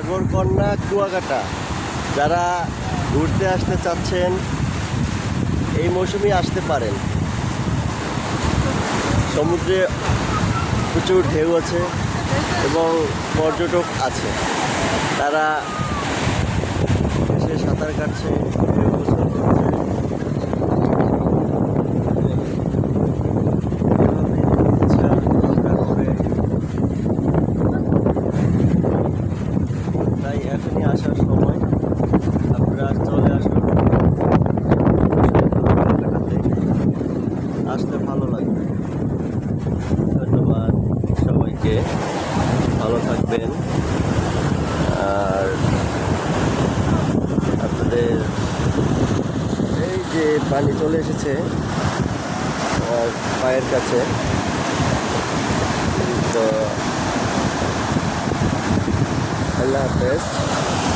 সাগরকন্যা, কুয়াকাটা। যারা ঘুরতে আসতে চাচ্ছেন, এই মৌসুমে আসতে পারেন। সমুদ্রে প্রচুর ঢেউ আছে এবং পর্যটক আছে। তারা এসে সাঁতার কাটছে। তাই এখনই আসার সময় আপনারা চলে কাটাতে আসলে ভালো লাগবে। ধন্যবাদ সবাইকে। ভালো থাকবেন। আর আপনাদের এই যে পানি চলে এসেছে পায়ের কাছে, তো আল্লাহ হাফেজ